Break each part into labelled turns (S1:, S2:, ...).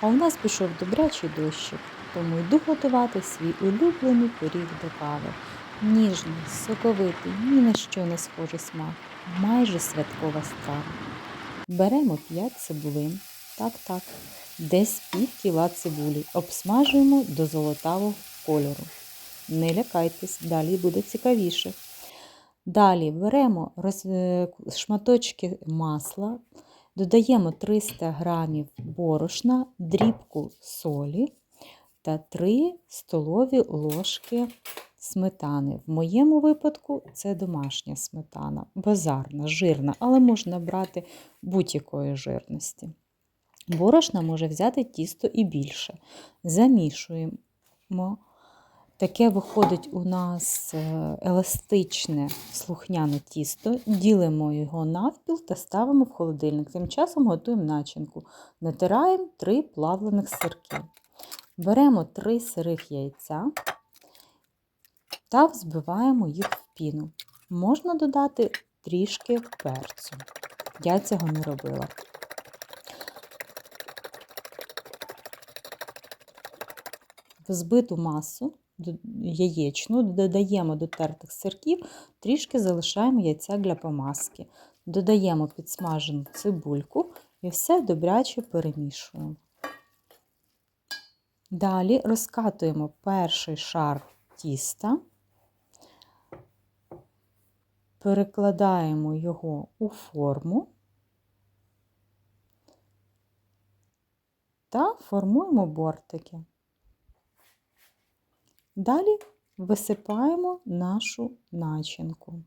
S1: А у нас пішов добрячий дощик, тому йду готувати свій улюблений пиріг до кави. Ніжний, соковитий, ні на що не схожий смак, майже святкова страва. Беремо 5 цибулин, так-так, десь пів кіла цибулі, обсмажуємо до золотавого кольору. Не лякайтесь, далі буде цікавіше. Далі беремо роз... е, шматочки масла, додаємо 300 г борошна, дрібку солі та 3 столові ложки сметани. В моєму випадку це домашня сметана, базарна, жирна, але можна брати будь-якої жирності. Борошна може взяти тісто і більше. Замішуємо. Таке виходить у нас е, еластичне слухняне тісто, ділимо його навпіл та ставимо в холодильник. Тим часом готуємо начинку. Натираємо 3 плавлених сирки. Беремо 3 сирих яйця та взбиваємо їх в піну. Можна додати трішки перцю. Я цього не робила. В збиту масу яєчну додаємо до тертих сирків, трішки залишаємо яйця для помазки. Додаємо підсмажену цибульку і все добряче перемішуємо. Далі розкатуємо перший шар тіста, перекладаємо його у форму та формуємо бортики. Далі висипаємо нашу начинку.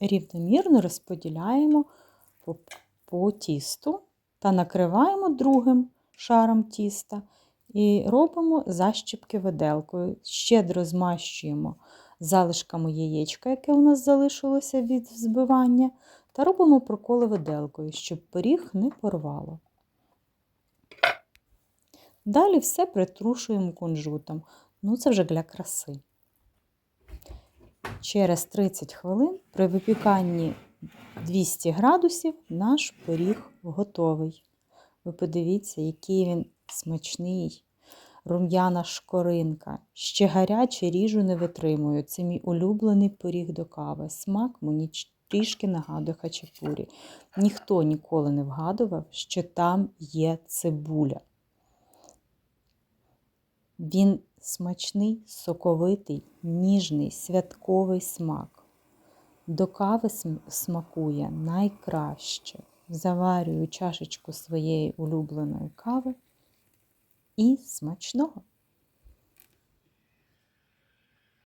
S1: Рівномірно розподіляємо по, по тісту та накриваємо другим шаром тіста і робимо защіпки виделкою. Щедро змащуємо залишками яєчка, яке у нас залишилося від взбивання, та робимо проколи виделкою, щоб пиріг не порвало. Далі все притрушуємо кунжутом. Ну, це вже для краси. Через 30 хвилин при випіканні 200 градусів наш пиріг готовий. Ви подивіться, який він смачний, рум'яна шкоринка. Ще гаряче ріжу не витримую. Це мій улюблений пиріг до кави. Смак мені трішки нагадує хачапурі. Ніхто ніколи не вгадував, що там є цибуля. Він смачний, соковитий, ніжний, святковий смак. До кави смакує найкраще. Заварюю чашечку своєї улюбленої кави і смачного!